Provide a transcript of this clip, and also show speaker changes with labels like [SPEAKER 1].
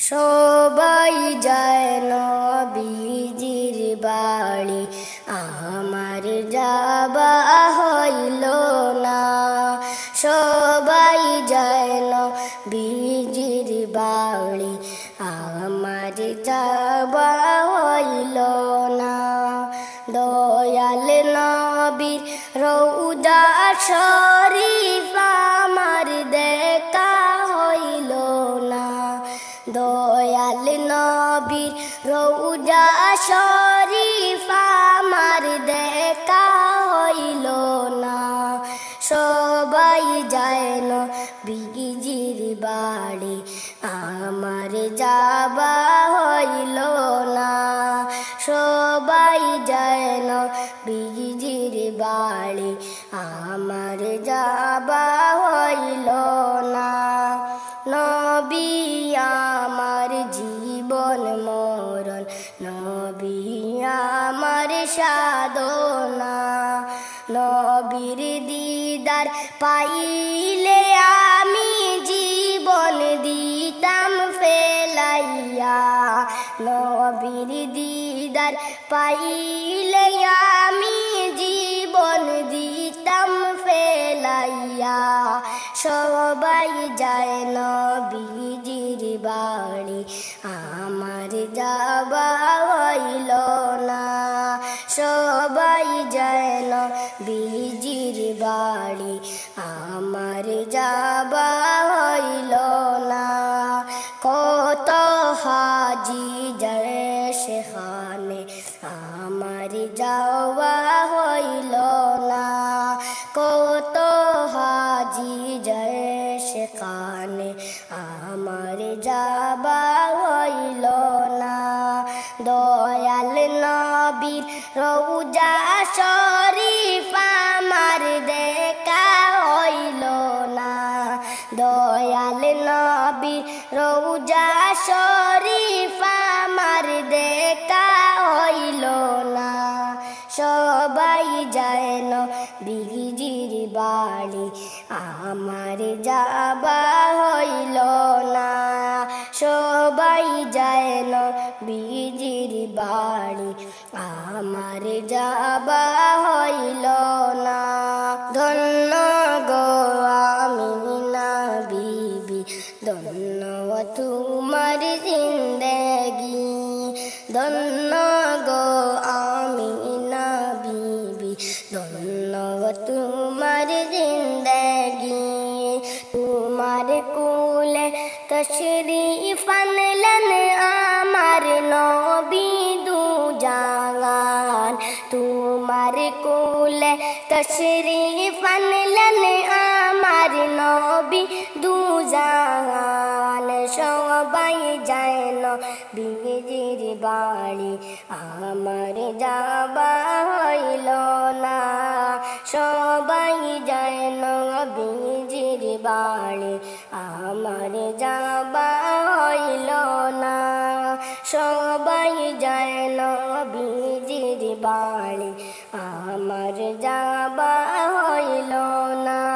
[SPEAKER 1] সবাই যায় নবীজির বাড়ি। আমার যাবা হইল না। সবাই যায় নবীজির বাড়ি। আমার যাবা হইল না। দয়াল নবীর রৌদা শরীফ দয়াল নবীর রৌজা শরীফ আমার দেখা হইল না। সবাই যায় না বিজির বাড়ি, আমার যাবা হইল না। সবাই যায় না বাড়ি, আমার যাবা হইল মরণ নবী আমার সাধনা, নবীর দিদার পাইলে আমি জীবন দিতাম ফেলাইয়া, নবীর দিদার পাইলে আমি জীবন দিতাম ফেলাইয়া, সবাই যায় নবীজির বাড়ি, আমার যাবা হইল না। সবাই যায় নবীজির বাড়ি, আমার যাবা হইল না। কত হাজি যায় সেখানে আমার যাওয়া আমার যাবা হইল না। দয়াল নবীর রৌজা শরীফ আমার দেখা হইল না। দয়াল নবীর রৌজা শরীফ আমার দেখা হইল না। সবাই যায় না বাড়ি আমার যাবা হইল না। সবাই যায় না বিজির বাড়ি। আমার যাবা হইল না। ধন্য গো আমি না বিবি। ধন্য তোমার জিন্দগি। ধন্য গো আমি না বিবি। ধন্য তোমার তোমার কুলে তশরিফ আনলেন আমার নবী দু জাগান। তোমার কুলে তশরিফ আনলেন আমার নবী দু জাগান। সবাই যায় বিজির বাড়ি আমার যাবা হইল। সবাই যায় না বিজির বাড়ি। আমার যাবা হইল না। সবাই যায় না বিজির বাড়ি। আমার যাবা হইল না।